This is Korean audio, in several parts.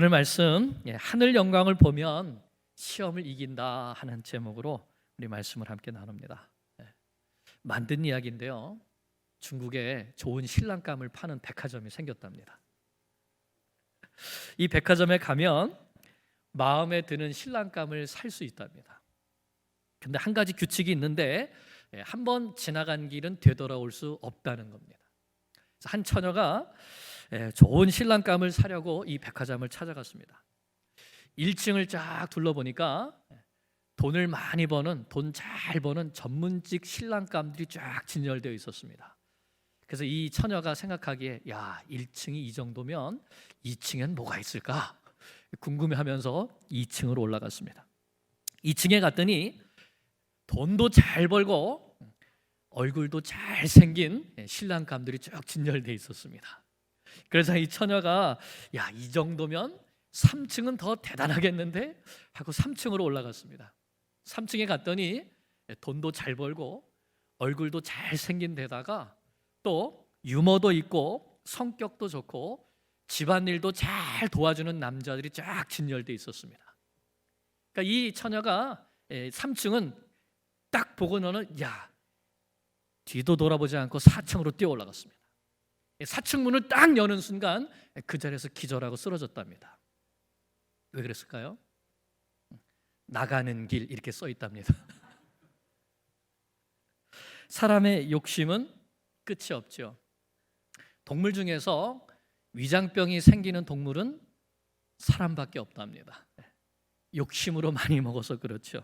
오늘 말씀 예, 하늘 영광을 보면 시험을 이긴다 하는 제목으로 우리 말씀을 함께 나눕니다. 예, 만든 이야기인데요. 중국에 좋은 신랑감을 파는 백화점이 생겼답니다. 이 백화점에 가면 마음에 드는 신랑감을 살 수 있답니다. 근데 한 가지 규칙이 있는데 예, 한번 지나간 길은 되돌아올 수 없다는 겁니다. 한 처녀가 예, 좋은 신랑감을 사려고 이 백화점을 찾아갔습니다. 1층을 쫙 둘러보니까 돈을 많이 버는 돈 잘 버는 전문직 신랑감들이 쫙 진열되어 있었습니다. 그래서 이 처녀가 생각하기에 야 1층이 이 정도면 2층엔 뭐가 있을까 궁금해하면서 2층으로 올라갔습니다. 2층에 갔더니 돈도 잘 벌고 얼굴도 잘 생긴 신랑감들이 쭉 진열돼 있었습니다. 그래서 이 처녀가 야 이 정도면 3층은 더 대단하겠는데 하고 3층으로 올라갔습니다. 3층에 갔더니 돈도 잘 벌고 얼굴도 잘 생긴 데다가 또 유머도 있고 성격도 좋고 집안일도 잘 도와주는 남자들이 쫙 진열돼 있었습니다. 그러니까 이 처녀가 3층은 딱 보고는 야 뒤도 돌아보지 않고 4층으로 뛰어 올라갔습니다. 4층 문을 딱 여는 순간 그 자리에서 기절하고 쓰러졌답니다. 왜 그랬을까요? 나가는 길 이렇게 써 있답니다. 사람의 욕심은 끝이 없죠. 동물 중에서 위장병이 생기는 동물은 사람밖에 없답니다. 욕심으로 많이 먹어서 그렇죠.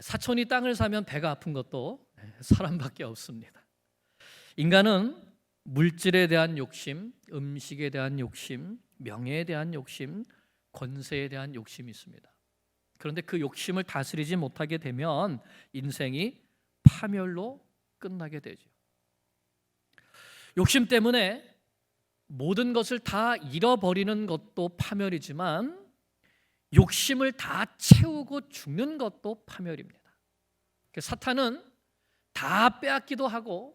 사촌이 땅을 사면 배가 아픈 것도 사람밖에 없습니다. 인간은 물질에 대한 욕심, 음식에 대한 욕심, 명예에 대한 욕심, 권세에 대한 욕심이 있습니다. 그런데 그 욕심을 다스리지 못하게 되면 인생이 파멸로 끝나게 되죠. 욕심 때문에 모든 것을 다 잃어버리는 것도 파멸이지만 욕심을 다 채우고 죽는 것도 파멸입니다. 사탄은 다 빼앗기도 하고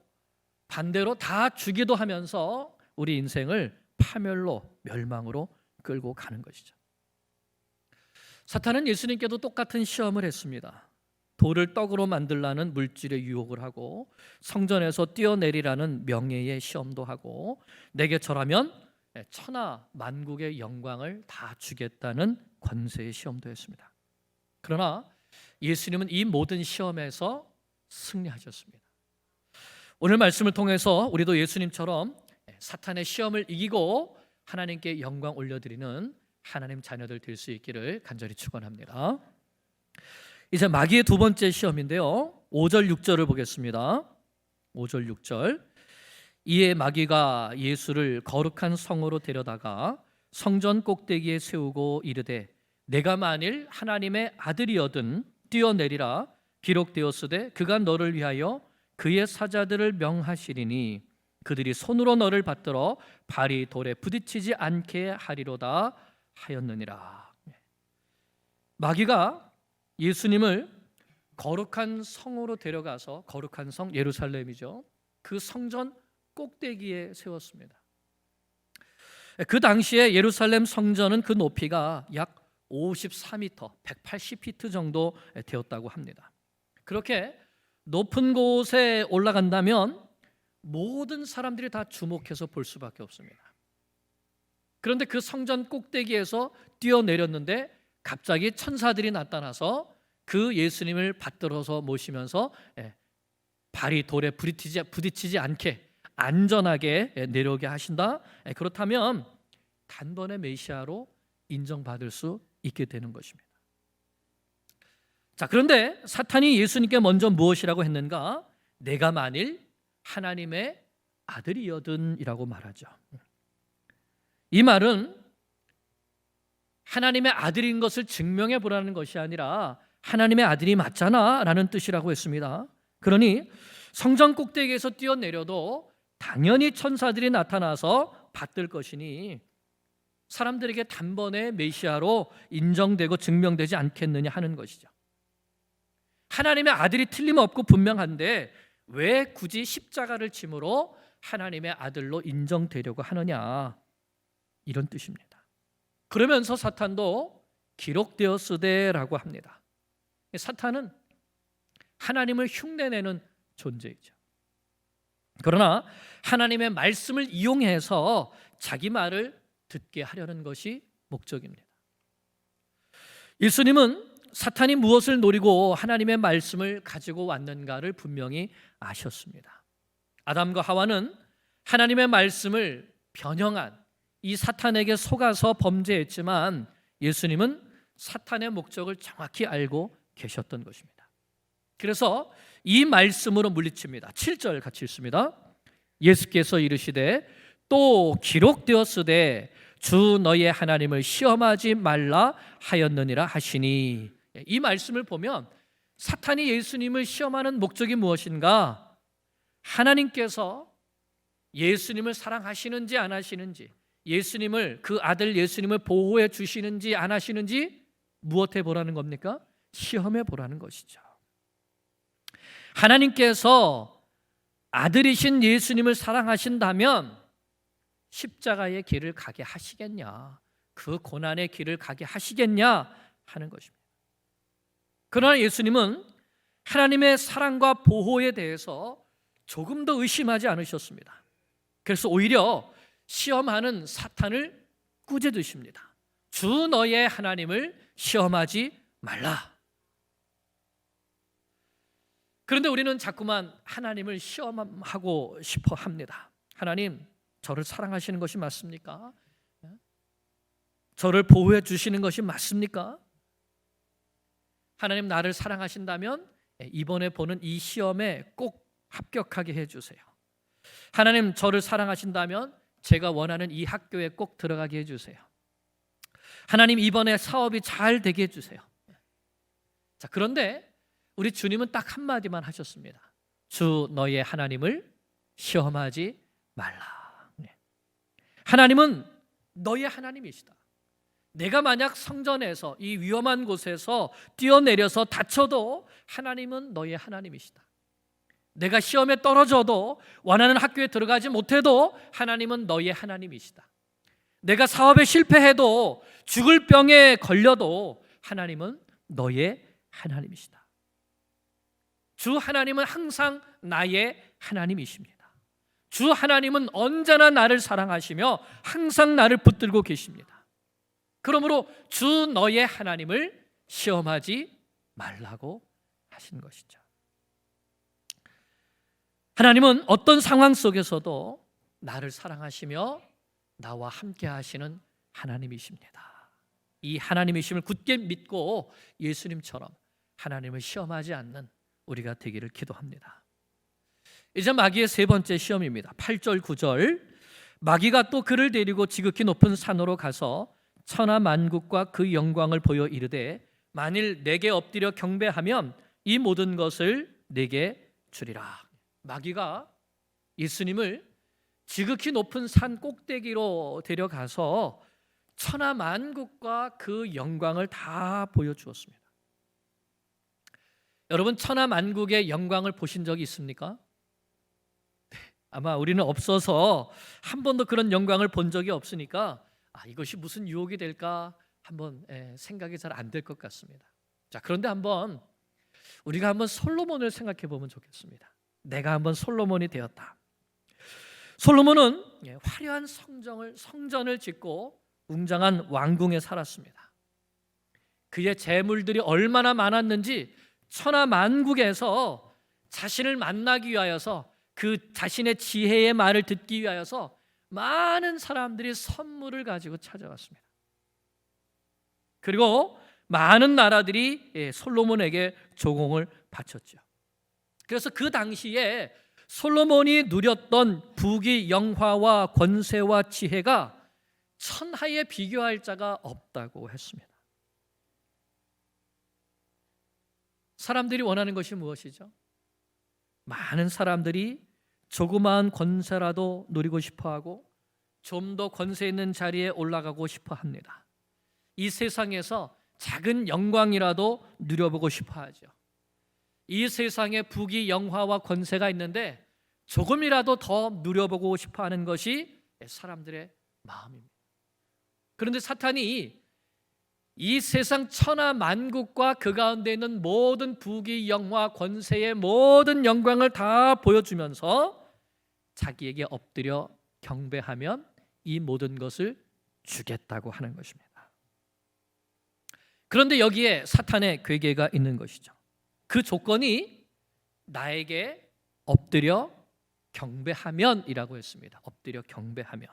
반대로 다 주기도 하면서 우리 인생을 파멸로 멸망으로 끌고 가는 것이죠. 사탄은 예수님께도 똑같은 시험을 했습니다. 돌을 떡으로 만들라는 물질의 유혹을 하고 성전에서 뛰어내리라는 명예의 시험도 하고 내게 절하면 천하 만국의 영광을 다 주겠다는 권세의 시험도 했습니다. 그러나 예수님은 이 모든 시험에서 승리하셨습니다. 오늘 말씀을 통해서 우리도 예수님처럼 사탄의 시험을 이기고 하나님께 영광 올려드리는 하나님 자녀들 될 수 있기를 간절히 축원합니다. 이제 마귀의 두 번째 시험인데요. 5절 6절을 보겠습니다. 5절 6절. 이에 마귀가 예수를 거룩한 성으로 데려다가 성전 꼭대기에 세우고 이르되 내가 만일 하나님의 아들이어든 뛰어내리라 기록되었으되 그가 너를 위하여 그의 사자들을 명하시리니 그들이 손으로 너를 받들어 발이 돌에 부딪히지 않게 하리로다 하였느니라. 마귀가 예수님을 거룩한 성으로 데려가서 거룩한 성 예루살렘이죠. 그 성전 꼭대기에 세웠습니다. 그 당시에 예루살렘 성전은 그 높이가 약 54m, 180피트 정도 되었다고 합니다. 그렇게 높은 곳에 올라간다면 모든 사람들이 다 주목해서 볼 수밖에 없습니다. 그런데 그 성전 꼭대기에서 뛰어내렸는데 갑자기 천사들이 나타나서 그 예수님을 받들어서 모시면서 예, 발이 돌에 부딪히지, 않게 안전하게 예, 내려오게 하신다. 예, 그렇다면 단번에 메시아로 인정받을 수 있게 되는 것입니다. 자, 그런데 사탄이 예수님께 먼저 무엇이라고 했는가? 내가 만일 하나님의 아들이여든이라고 말하죠. 이 말은 하나님의 아들인 것을 증명해 보라는 것이 아니라 하나님의 아들이 맞잖아 라는 뜻이라고 했습니다. 그러니 성전 꼭대기에서 뛰어내려도 당연히 천사들이 나타나서 받들 것이니 사람들에게 단번에 메시아로 인정되고 증명되지 않겠느냐 하는 것이죠. 하나님의 아들이 틀림없고 분명한데 왜 굳이 십자가를 짐으로 하나님의 아들로 인정되려고 하느냐 이런 뜻입니다. 그러면서 사탄도 기록되었으되라고 합니다. 사탄은 하나님을 흉내내는 존재이죠. 그러나 하나님의 말씀을 이용해서 자기 말을 듣게 하려는 것이 목적입니다. 예수님은 사탄이 무엇을 노리고 하나님의 말씀을 가지고 왔는가를 분명히 아셨습니다. 아담과 하와는 하나님의 말씀을 변형한 이 사탄에게 속아서 범죄했지만 예수님은 사탄의 목적을 정확히 알고 계셨던 것입니다. 그래서 이 말씀으로 물리칩니다. 7절 같이 읽습니다. 예수께서 이르시되 또 기록되었으되 주 너의 하나님을 시험하지 말라 하였느니라 하시니 이 말씀을 보면 사탄이 예수님을 시험하는 목적이 무엇인가? 하나님께서 예수님을 사랑하시는지 안 하시는지 예수님을 그 아들 예수님을 보호해 주시는지 안 하시는지 무엇해 보라는 겁니까? 시험해 보라는 것이죠. 하나님께서 아들이신 예수님을 사랑하신다면 십자가의 길을 가게 하시겠냐? 그 고난의 길을 가게 하시겠냐? 하는 것입니다. 그러나 예수님은 하나님의 사랑과 보호에 대해서 조금 더 의심하지 않으셨습니다. 그래서 오히려 시험하는 사탄을 꾸짖으십니다. 주 너의 하나님을 시험하지 말라. 그런데 우리는 자꾸만 하나님을 시험하고 싶어 합니다. 하나님, 저를 사랑하시는 것이 맞습니까? 저를 보호해 주시는 것이 맞습니까? 하나님 나를 사랑하신다면 이번에 보는 이 시험에 꼭 합격하게 해 주세요. 하나님 저를 사랑하신다면 제가 원하는 이 학교에 꼭 들어가게 해 주세요. 하나님 이번에 사업이 잘 되게 해 주세요. 자, 그런데 우리 주님은 딱 한마디만 하셨습니다. 주 너의 하나님을 시험하지 말라. 네. 하나님은 너의 하나님이시다. 내가 만약 성전에서 이 위험한 곳에서 뛰어내려서 다쳐도 하나님은 너의 하나님이시다. 내가 시험에 떨어져도 원하는 학교에 들어가지 못해도 하나님은 너의 하나님이시다. 내가 사업에 실패해도 죽을 병에 걸려도 하나님은 너의 하나님이시다. 주 하나님은 항상 나의 하나님이십니다. 주 하나님은 언제나 나를 사랑하시며 항상 나를 붙들고 계십니다. 그러므로 주 너의 하나님을 시험하지 말라고 하신 것이죠. 하나님은 어떤 상황 속에서도 나를 사랑하시며 나와 함께 하시는 하나님이십니다. 이 하나님이심을 굳게 믿고 예수님처럼 하나님을 시험하지 않는 우리가 되기를 기도합니다. 이제 마귀의 세 번째 시험입니다. 8절 9절 마귀가 또 그를 데리고 지극히 높은 산으로 가서 천하 만국과 그 영광을 보여 이르되 만일 내게 엎드려 경배하면 이 모든 것을 내게 주리라. 마귀가 예수님을 지극히 높은 산 꼭대기로 데려가서 천하 만국과 그 영광을 다 보여주었습니다. 여러분 천하 만국의 영광을 보신 적이 있습니까? 네, 아마 우리는 없어서 한 번도 그런 영광을 본 적이 없으니까 아, 이것이 무슨 유혹이 될까 한번 예, 생각이 잘 안 될 것 같습니다. 자 그런데 한번 우리가 한번 솔로몬을 생각해 보면 좋겠습니다. 내가 한번 솔로몬이 되었다. 솔로몬은 예, 화려한 성정을 성전을 짓고 웅장한 왕궁에 살았습니다. 그의 재물들이 얼마나 많았는지 천하 만국에서 자신을 만나기 위하여서 그 자신의 지혜의 말을 듣기 위하여서 많은 사람들이 선물을 가지고 찾아왔습니다. 그리고 많은 나라들이 예, 솔로몬에게 조공을 바쳤죠. 그래서 그 당시에 솔로몬이 누렸던 부귀 영화와 권세와 지혜가 천하에 비교할 자가 없다고 했습니다. 사람들이 원하는 것이 무엇이죠? 많은 사람들이 조그마한 권세라도 누리고 싶어 하고 좀 더 권세 있는 자리에 올라가고 싶어 합니다. 이 세상에서 작은 영광이라도 누려보고 싶어 하죠. 이 세상에 부귀 영화와 권세가 있는데 조금이라도 더 누려보고 싶어 하는 것이 사람들의 마음입니다. 그런데 사탄이 이 세상 천하 만국과 그 가운데 있는 모든 부귀 영화 권세의 모든 영광을 다 보여주면서 자기에게 엎드려 경배하면 이 모든 것을 주겠다고 하는 것입니다. 그런데 여기에 사탄의 괴계가 있는 것이죠. 그 조건이 나에게 엎드려 경배하면이라고 했습니다. 엎드려 경배하면.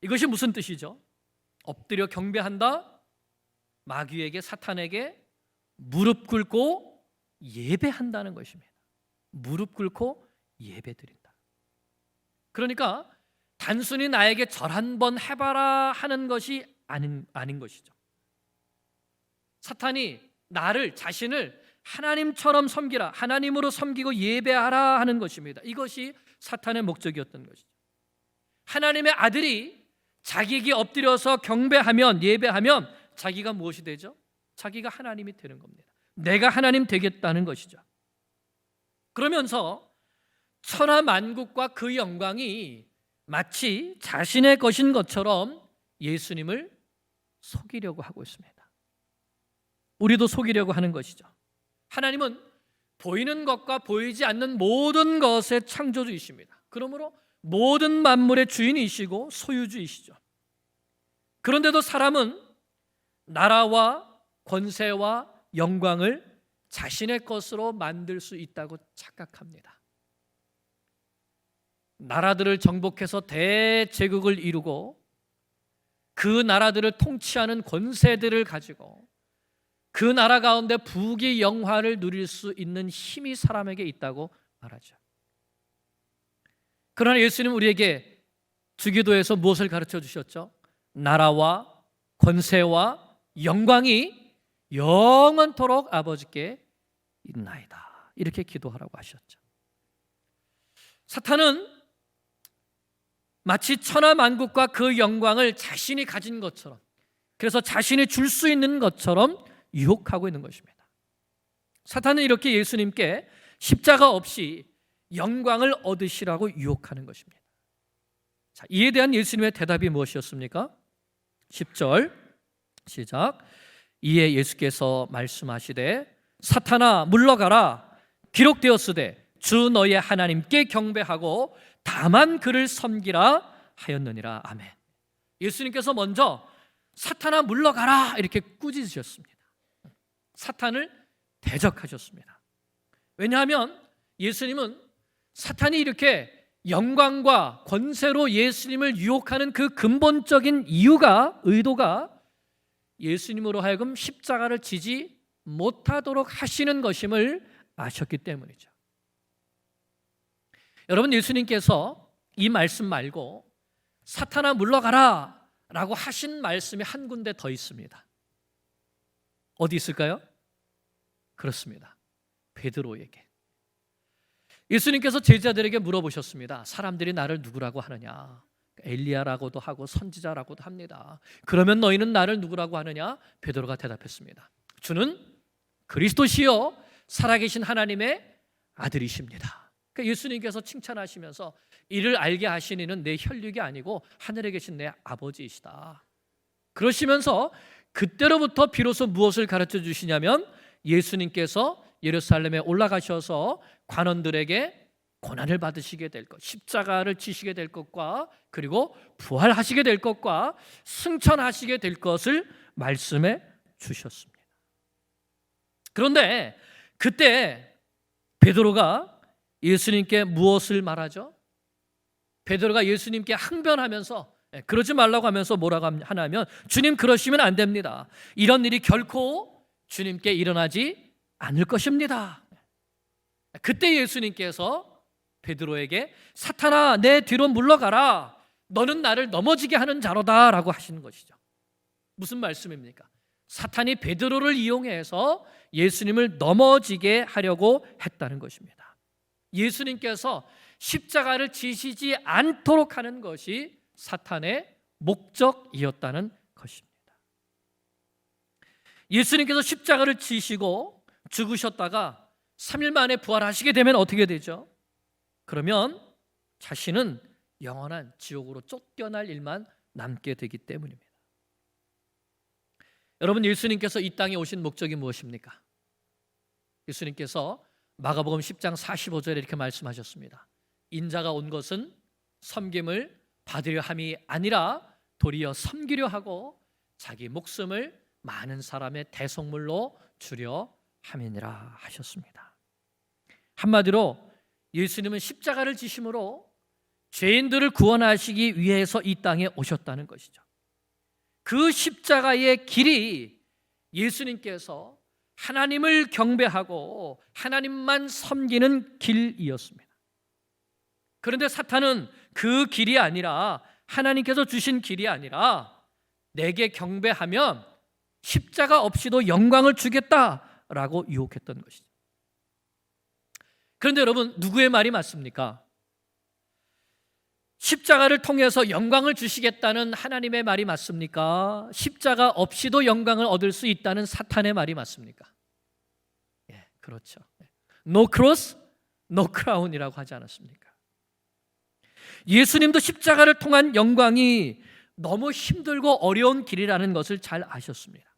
이것이 무슨 뜻이죠? 엎드려 경배한다? 마귀에게 사탄에게 무릎 꿇고 예배한다는 것입니다. 무릎 꿇고 예배 드린다. 그러니까 단순히 나에게 절 한 번 해봐라 하는 것이 아닌 아닌 것이죠. 사탄이 나를 자신을 하나님처럼 섬기라, 하나님으로 섬기고 예배하라 하는 것입니다. 이것이 사탄의 목적이었던 것이죠. 하나님의 아들이 자기에게 엎드려서 경배하면 예배하면 자기가 무엇이 되죠? 자기가 하나님이 되는 겁니다. 내가 하나님 되겠다는 것이죠. 그러면서 천하 만국과 그 영광이 마치 자신의 것인 것처럼 예수님을 속이려고 하고 있습니다. 우리도 속이려고 하는 것이죠. 하나님은 보이는 것과 보이지 않는 모든 것의 창조주이십니다. 그러므로 모든 만물의 주인이시고 소유주이시죠. 그런데도 사람은 나라와 권세와 영광을 자신의 것으로 만들 수 있다고 착각합니다. 나라들을 정복해서 대제국을 이루고 그 나라들을 통치하는 권세들을 가지고 그 나라 가운데 부귀 영화를 누릴 수 있는 힘이 사람에게 있다고 말하죠. 그러나 예수님 우리에게 주기도에서 무엇을 가르쳐 주셨죠? 나라와 권세와 영광이 영원토록 아버지께 있나이다. 이렇게 기도하라고 하셨죠. 사탄은 마치 천하 만국과 그 영광을 자신이 가진 것처럼 그래서 자신이 줄 수 있는 것처럼 유혹하고 있는 것입니다. 사탄은 이렇게 예수님께 십자가 없이 영광을 얻으시라고 유혹하는 것입니다. 자, 이에 대한 예수님의 대답이 무엇이었습니까? 10절 시작. 이에 예수께서 말씀하시되 사탄아 물러가라 기록되었으되 주 너의 하나님께 경배하고 다만 그를 섬기라 하였느니라. 아멘. 예수님께서 먼저 사탄아 물러가라 이렇게 꾸짖으셨습니다. 사탄을 대적하셨습니다. 왜냐하면 예수님은 사탄이 이렇게 영광과 권세로 예수님을 유혹하는 그 근본적인 이유가 의도가 예수님으로 하여금 십자가를 지지 못하도록 하시는 것임을 아셨기 때문이죠. 여러분 예수님께서 이 말씀 말고 사탄아 물러가라 라고 하신 말씀이 한 군데 더 있습니다. 어디 있을까요? 그렇습니다. 베드로에게. 예수님께서 제자들에게 물어보셨습니다. 사람들이 나를 누구라고 하느냐? 엘리야라고도 하고 선지자라고도 합니다. 그러면 너희는 나를 누구라고 하느냐? 베드로가 대답했습니다. 주는 그리스도시요 살아계신 하나님의 아들이십니다. 그러니까 예수님께서 칭찬하시면서 이를 알게 하신 이는 내 혈육이 아니고 하늘에 계신 내 아버지이시다. 그러시면서 그때로부터 비로소 무엇을 가르쳐 주시냐면 예수님께서 예루살렘에 올라가셔서 관원들에게 고난을 받으시게 될 것, 십자가를 지시게 될 것과 그리고 부활하시게 될 것과 승천하시게 될 것을 말씀해 주셨습니다. 그런데 그때 베드로가 예수님께 무엇을 말하죠? 베드로가 예수님께 항변하면서 예, 그러지 말라고 하면서 뭐라고 하냐면 주님 그러시면 안 됩니다. 이런 일이 결코 주님께 일어나지 않을 것입니다. 그때 예수님께서 베드로에게 사탄아 내 뒤로 물러가라. 너는 나를 넘어지게 하는 자로다라고 하시는 것이죠. 무슨 말씀입니까? 사탄이 베드로를 이용해서 예수님을 넘어지게 하려고 했다는 것입니다. 예수님께서 십자가를 지시지 않도록 하는 것이 사탄의 목적이었다는 것입니다. 예수님께서 십자가를 지시고 죽으셨다가 3일 만에 부활하시게 되면 어떻게 되죠? 그러면 자신은 영원한 지옥으로 쫓겨날 일만 남게 되기 때문입니다. 여러분 예수님께서 이 땅에 오신 목적이 무엇입니까? 예수님께서 마가복음 10장 45절에 이렇게 말씀하셨습니다. 인자가 온 것은 섬김을 받으려 함이 아니라 도리어 섬기려 하고 자기 목숨을 많은 사람의 대속물로 주려 함이니라 하셨습니다. 한마디로 예수님은 십자가를 지심으로 죄인들을 구원하시기 위해서 이 땅에 오셨다는 것이죠. 그 십자가의 길이 예수님께서 하나님을 경배하고 하나님만 섬기는 길이었습니다. 그런데 사탄은 그 길이 아니라 하나님께서 주신 길이 아니라 내게 경배하면 십자가 없이도 영광을 주겠다라고 유혹했던 것이죠. 그런데 여러분 누구의 말이 맞습니까? 십자가를 통해서 영광을 주시겠다는 하나님의 말이 맞습니까? 십자가 없이도 영광을 얻을 수 있다는 사탄의 말이 맞습니까? 예, 그렇죠. No cross, no crown이라고 하지 않았습니까? 예수님도 십자가를 통한 영광이 너무 힘들고 어려운 길이라는 것을 잘 아셨습니다.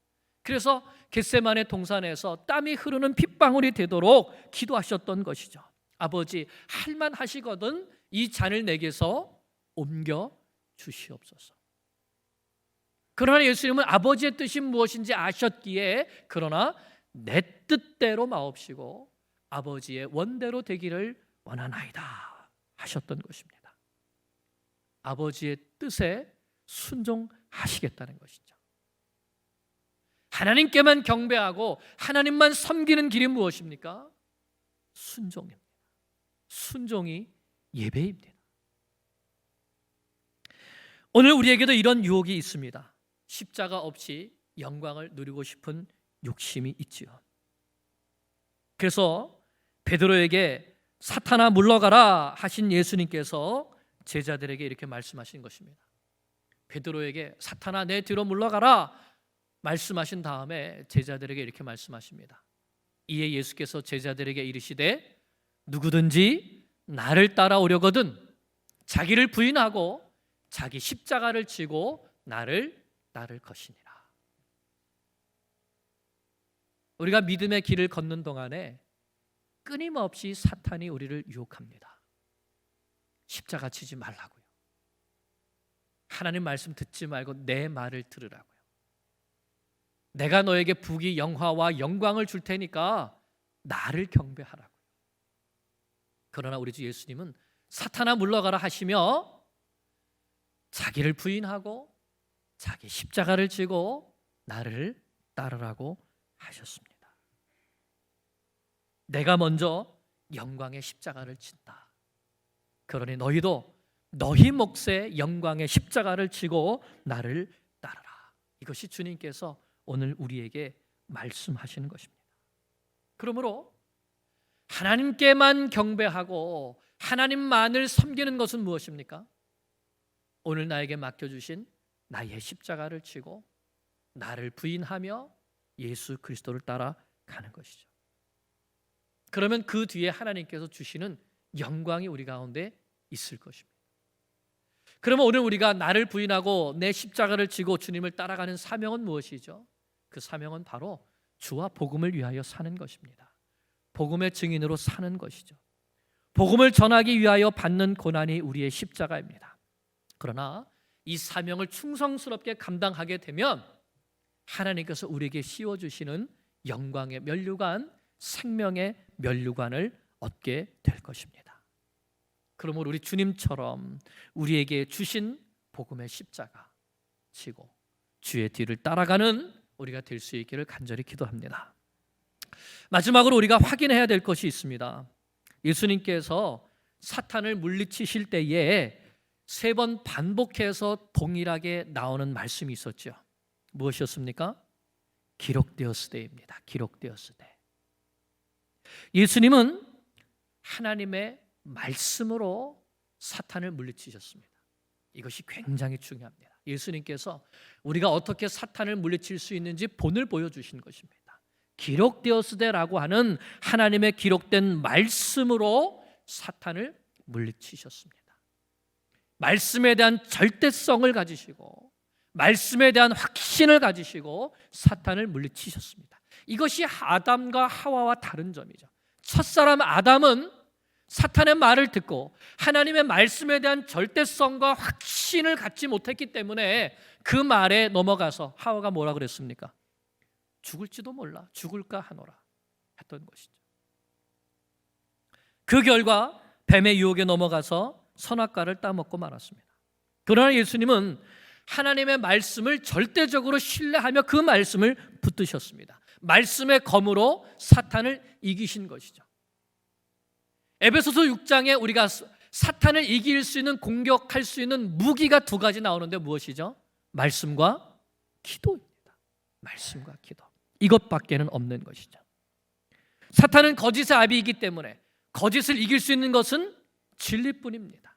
그래서 겟세만의 동산에서 땀이 흐르는 핏방울이 되도록 기도하셨던 것이죠. 아버지 할만 하시거든 이 잔을 내게서 옮겨 주시옵소서. 그러나 예수님은 아버지의 뜻이 무엇인지 아셨기에 그러나 내 뜻대로 마옵시고 아버지의 원대로 되기를 원하나이다 하셨던 것입니다. 아버지의 뜻에 순종하시겠다는 것이죠. 하나님께만 경배하고 하나님만 섬기는 길이 무엇입니까? 순종입니다. 순종이 예배입니다. 오늘 우리에게도 이런 유혹이 있습니다. 십자가 없이 영광을 누리고 싶은 욕심이 있지요. 그래서 베드로에게 사탄아 물러가라 하신 예수님께서 제자들에게 이렇게 말씀하신 것입니다. 베드로에게 사탄아 내 뒤로 물러가라 말씀하신 다음에 제자들에게 이렇게 말씀하십니다. 이에 예수께서 제자들에게 이르시되 누구든지 나를 따라오려거든 자기를 부인하고 자기 십자가를 지고 나를 따를 것이니라. 우리가 믿음의 길을 걷는 동안에 끊임없이 사탄이 우리를 유혹합니다. 십자가 지지 말라고요. 하나님 말씀 듣지 말고 내 말을 들으라고요. 내가 너에게 부귀 영화와 영광을 줄 테니까 나를 경배하라고요. 그러나 우리 주 예수님은 사탄아 물러가라 하시며 자기를 부인하고 자기 십자가를 지고 나를 따르라고 하셨습니다. 내가 먼저 영광의 십자가를 진다. 그러니 너희도 너희 몫의 영광의 십자가를 지고 나를 따르라. 이것이 주님께서 오늘 우리에게 말씀하시는 것입니다. 그러므로 하나님께만 경배하고 하나님만을 섬기는 것은 무엇입니까? 오늘 나에게 맡겨주신 나의 십자가를 치고 나를 부인하며 예수 그리스도를 따라 가는 것이죠. 그러면 그 뒤에 하나님께서 주시는 영광이 우리 가운데 있을 것입니다. 그러면 오늘 우리가 나를 부인하고 내 십자가를 지고 주님을 따라가는 사명은 무엇이죠? 그 사명은 바로 주와 복음을 위하여 사는 것입니다. 복음의 증인으로 사는 것이죠. 복음을 전하기 위하여 받는 고난이 우리의 십자가입니다. 그러나 이 사명을 충성스럽게 감당하게 되면 하나님께서 우리에게 씌워 주시는 영광의 면류관, 생명의 면류관을 얻게 될 것입니다. 그러므로 우리 주님처럼 우리에게 주신 복음의 십자가 지고 주의 뒤를 따라가는 우리가 될 수 있기를 간절히 기도합니다. 마지막으로 우리가 확인해야 될 것이 있습니다. 예수님께서 사탄을 물리치실 때에 세 번 반복해서 동일하게 나오는 말씀이 있었죠. 무엇이었습니까? 기록되었으되입니다. 기록되었으되. 예수님은 하나님의 말씀으로 사탄을 물리치셨습니다. 이것이 굉장히 중요합니다. 예수님께서 우리가 어떻게 사탄을 물리칠 수 있는지 본을 보여주신 것입니다. 기록되었으되라고 하는 하나님의 기록된 말씀으로 사탄을 물리치셨습니다. 말씀에 대한 절대성을 가지시고 말씀에 대한 확신을 가지시고 사탄을 물리치셨습니다. 이것이 아담과 하와와 다른 점이죠. 첫사람 아담은 사탄의 말을 듣고 하나님의 말씀에 대한 절대성과 확신을 갖지 못했기 때문에 그 말에 넘어가서 하와가 뭐라 그랬습니까? 죽을지도 몰라. 죽을까 하노라. 했던 것이죠. 그 결과 뱀의 유혹에 넘어가서 선악과를 따먹고 말았습니다. 그러나 예수님은 하나님의 말씀을 절대적으로 신뢰하며 그 말씀을 붙드셨습니다. 말씀의 검으로 사탄을 이기신 것이죠. 에베소서 6장에 우리가 사탄을 이길 수 있는 공격할 수 있는 무기가 두 가지 나오는데 무엇이죠? 말씀과 기도입니다. 말씀과 기도. 이것밖에는 없는 것이죠. 사탄은 거짓의 아비이기 때문에 거짓을 이길 수 있는 것은 진리뿐입니다.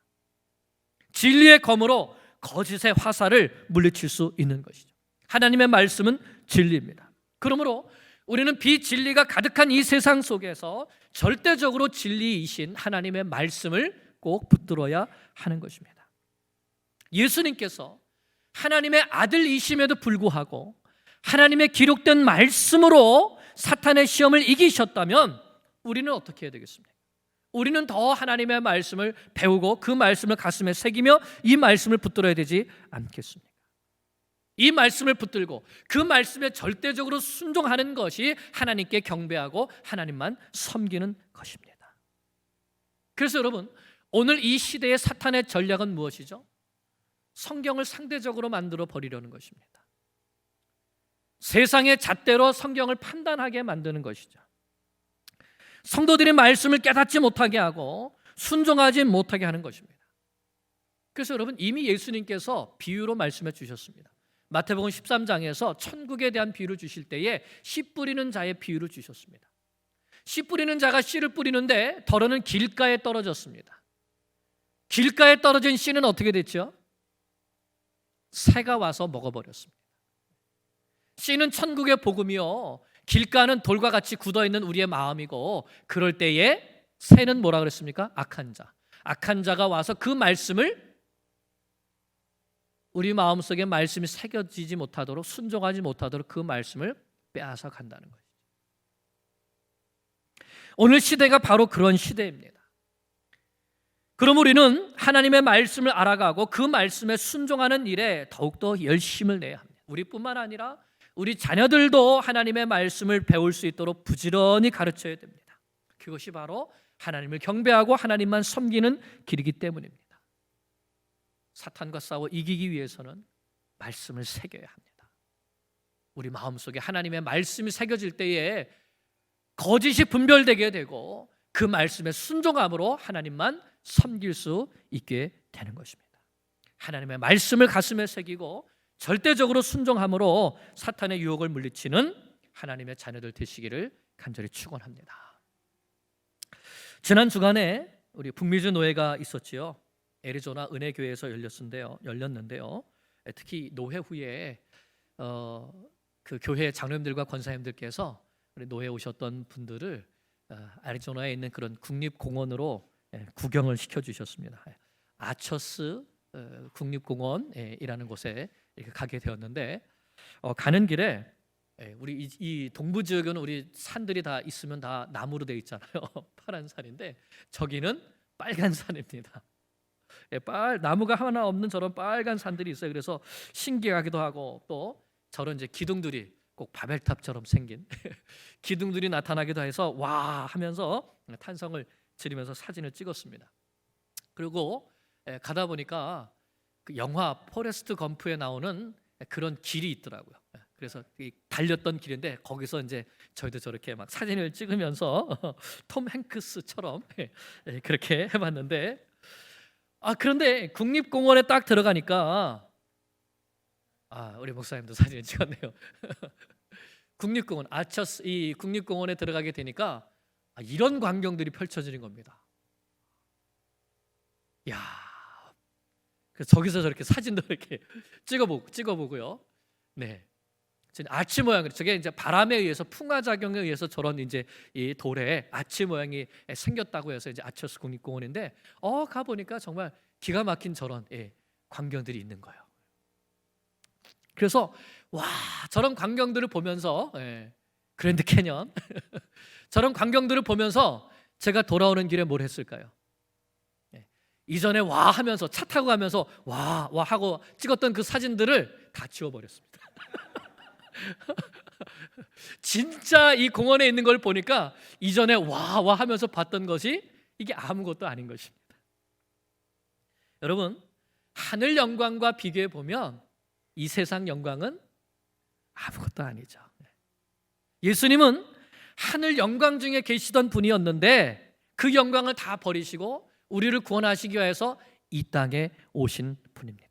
진리의 검으로 거짓의 화살을 물리칠 수 있는 것이죠. 하나님의 말씀은 진리입니다. 그러므로 우리는 비진리가 가득한 이 세상 속에서 절대적으로 진리이신 하나님의 말씀을 꼭 붙들어야 하는 것입니다. 예수님께서 하나님의 아들이심에도 불구하고 하나님의 기록된 말씀으로 사탄의 시험을 이기셨다면 우리는 어떻게 해야 되겠습니까? 우리는 더 하나님의 말씀을 배우고 그 말씀을 가슴에 새기며 이 말씀을 붙들어야 되지 않겠습니까? 이 말씀을 붙들고 그 말씀에 절대적으로 순종하는 것이 하나님께 경배하고 하나님만 섬기는 것입니다. 그래서 여러분, 오늘 이 시대의 사탄의 전략은 무엇이죠? 성경을 상대적으로 만들어 버리려는 것입니다. 세상의 잣대로 성경을 판단하게 만드는 것이죠. 성도들이 말씀을 깨닫지 못하게 하고 순종하지 못하게 하는 것입니다. 그래서 여러분 이미 예수님께서 비유로 말씀해 주셨습니다. 마태복음 13장에서 천국에 대한 비유를 주실 때에 씨 뿌리는 자의 비유를 주셨습니다. 씨 뿌리는 자가 씨를 뿌리는데 덜어는 길가에 떨어졌습니다. 길가에 떨어진 씨는 어떻게 됐죠? 새가 와서 먹어버렸습니다. 씨는 천국의 복음이요. 길가는 돌과 같이 굳어 있는 우리의 마음이고 그럴 때에 새는 뭐라 그랬습니까? 악한 자. 악한 자가 와서 그 말씀을 우리 마음속에 말씀이 새겨지지 못하도록 순종하지 못하도록 그 말씀을 빼앗아 간다는 거죠. 오늘 시대가 바로 그런 시대입니다. 그럼 우리는 하나님의 말씀을 알아가고 그 말씀에 순종하는 일에 더욱더 열심을 내야 합니다. 우리뿐만 아니라 우리 자녀들도 하나님의 말씀을 배울 수 있도록 부지런히 가르쳐야 됩니다. 그것이 바로 하나님을 경배하고 하나님만 섬기는 길이기 때문입니다. 사탄과 싸워 이기기 위해서는 말씀을 새겨야 합니다. 우리 마음속에 하나님의 말씀이 새겨질 때에 거짓이 분별되게 되고 그 말씀에 순종함으로 하나님만 섬길 수 있게 되는 것입니다. 하나님의 말씀을 가슴에 새기고 절대적으로 순종함으로 사탄의 유혹을 물리치는 하나님의 자녀들 되시기를 간절히 축원합니다. 지난 주간에 우리 북미주 노예가 있었지요. 애리조나 은혜교회에서 열렸는데요. 열렸는데요. 특히 노회 후에 어, 그 교회 장로님들과 권사님들께서 노회 오셨던 분들을 어, 애리조나에 있는 그런 국립공원으로 예, 구경을 시켜주셨습니다. 아처스 어, 국립공원이라는 곳에 가게 되었는데 어, 가는 길에 예, 우리 이, 이 동부 지역은 우리 산들이 다 있으면 다 나무로 되어 있잖아요. 파란 산인데 저기는 빨간 산입니다. 예, 빨 나무가 하나 없는 저런 빨간 산들이 있어요. 그래서 신기하기도 하고 또 저런 이제 기둥들이 꼭 바벨탑처럼 생긴 기둥들이 나타나기도 해서 와 하면서 탄성을 지르면서 사진을 찍었습니다. 그리고 예, 가다 보니까 그 영화 포레스트 검프에 나오는 그런 길이 있더라고요. 예, 그래서 달렸던 길인데 거기서 이제 저희도 저렇게 막 사진을 찍으면서 톰 행크스처럼 예, 그렇게 해봤는데 아 그런데 국립공원에 딱 들어가니까 아 우리 목사님도 사진을 찍었네요. 국립공원 아처스 이 국립공원에 들어가게 되니까 아, 이런 광경들이 펼쳐지는 겁니다. 야, 그래서 저기서 저렇게 사진도 이렇게 찍어보고 찍어보고요. 네, 아치 모양 저게 이제 바람에 의해서 풍화 작용에 의해서 저런 이제 이 돌에 아치 모양이 생겼다고 해서 이제 아처스 국립공원인데 어가 보니까 정말 기가 막힌 저런 예, 광경들이 있는 거예요. 그래서 와 저런 광경들을 보면서 예, 그랜드 캐년 저런 광경들을 보면서 제가 돌아오는 길에 뭘 했을까요? 예, 이전에 와 하면서 차 타고 가면서 와 와 하고 찍었던 그 사진들을 다 지워버렸습니다. 진짜 이 공원에 있는 걸 보니까 이전에 와와 하면서 봤던 것이 이게 아무것도 아닌 것입니다. 여러분 하늘 영광과 비교해 보면 이 세상 영광은 아무것도 아니죠. 예수님은 하늘 영광 중에 계시던 분이었는데 그 영광을 다 버리시고 우리를 구원하시기 위해서 이 땅에 오신 분입니다.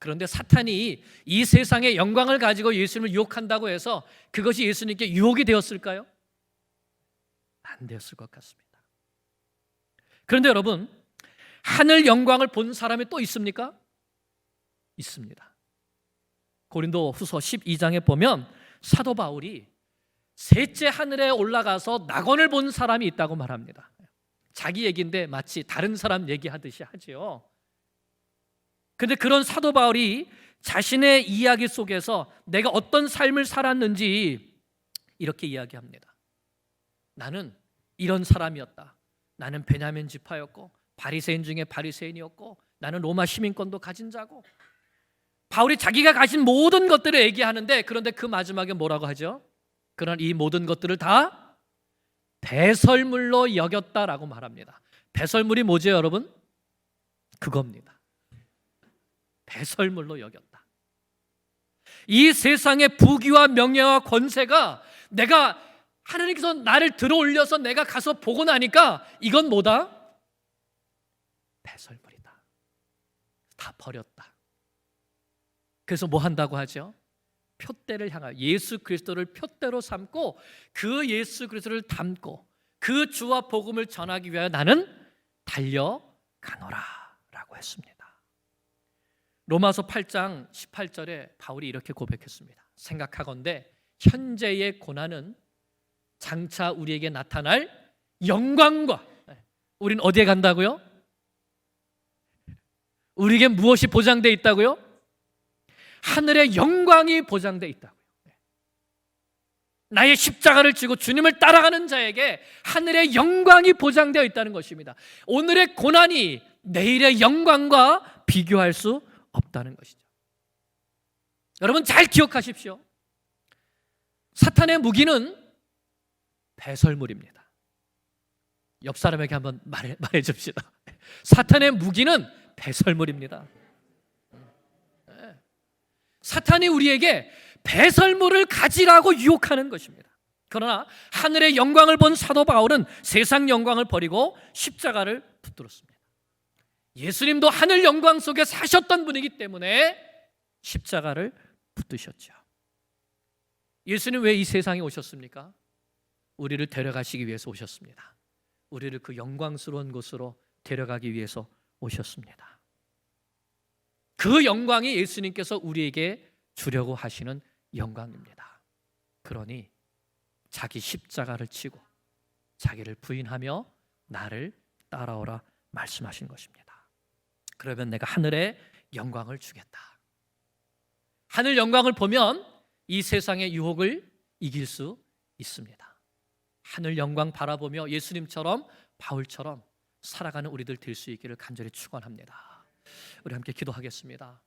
그런데 사탄이 이 세상의 영광을 가지고 예수님을 유혹한다고 해서 그것이 예수님께 유혹이 되었을까요? 안 되었을 것 같습니다. 그런데 여러분, 하늘 영광을 본 사람이 또 있습니까? 있습니다. 고린도 후서 12장에 보면 사도 바울이 셋째 하늘에 올라가서 낙원을 본 사람이 있다고 말합니다. 자기 얘기인데 마치 다른 사람 얘기하듯이 하지요. 근데 그런 사도 바울이 자신의 이야기 속에서 내가 어떤 삶을 살았는지 이렇게 이야기합니다. 나는 이런 사람이었다. 나는 베냐민 지파였고 바리새인 중에 바리새인이었고 나는 로마 시민권도 가진 자고 바울이 자기가 가진 모든 것들을 얘기하는데 그런데 그 마지막에 뭐라고 하죠? 그런 이 모든 것들을 다 배설물로 여겼다라고 말합니다. 배설물이 뭐죠, 여러분? 그겁니다. 배설물로 여겼다. 이 세상의 부귀와 명예와 권세가 내가 하나님께서 나를 들어 올려서 내가 가서 보고 나니까 이건 뭐다? 배설물이다. 다 버렸다. 그래서 뭐 한다고 하죠? 표대를 향하여 예수 그리스도를 표대로 삼고 그 예수 그리스도를 담고 그 주와 복음을 전하기 위하여 나는 달려가노라라고 했습니다. 로마서 8장 18절에 바울이 이렇게 고백했습니다. 생각하건대 현재의 고난은 장차 우리에게 나타날 영광과 우린 어디에 간다고요? 우리에게 무엇이 보장돼 있다고요? 하늘의 영광이 보장돼 있다고요. 나의 십자가를 지고 주님을 따라가는 자에게 하늘의 영광이 보장되어 있다는 것입니다. 오늘의 고난이 내일의 영광과 비교할 수 없다는 것이죠. 여러분 잘 기억하십시오. 사탄의 무기는 배설물입니다. 옆 사람에게 한번 말해, 말해 줍시다. 사탄의 무기는 배설물입니다. 네. 사탄이 우리에게 배설물을 가지라고 유혹하는 것입니다. 그러나 하늘의 영광을 본 사도 바울은 세상 영광을 버리고 십자가를 붙들었습니다. 예수님도 하늘 영광 속에 사셨던 분이기 때문에 십자가를 붙드셨죠. 예수님 왜 이 세상에 오셨습니까? 우리를 데려가시기 위해서 오셨습니다. 우리를 그 영광스러운 곳으로 데려가기 위해서 오셨습니다. 그 영광이 예수님께서 우리에게 주려고 하시는 영광입니다. 그러니 자기 십자가를 치고 자기를 부인하며 나를 따라오라 말씀하신 것입니다. 그러면 내가 하늘의 영광을 주겠다. 하늘 영광을 보면 이 세상의 유혹을 이길 수 있습니다. 하늘 영광 바라보며 예수님처럼 바울처럼 살아가는 우리들 될 수 있기를 간절히 축원합니다. 우리 함께 기도하겠습니다.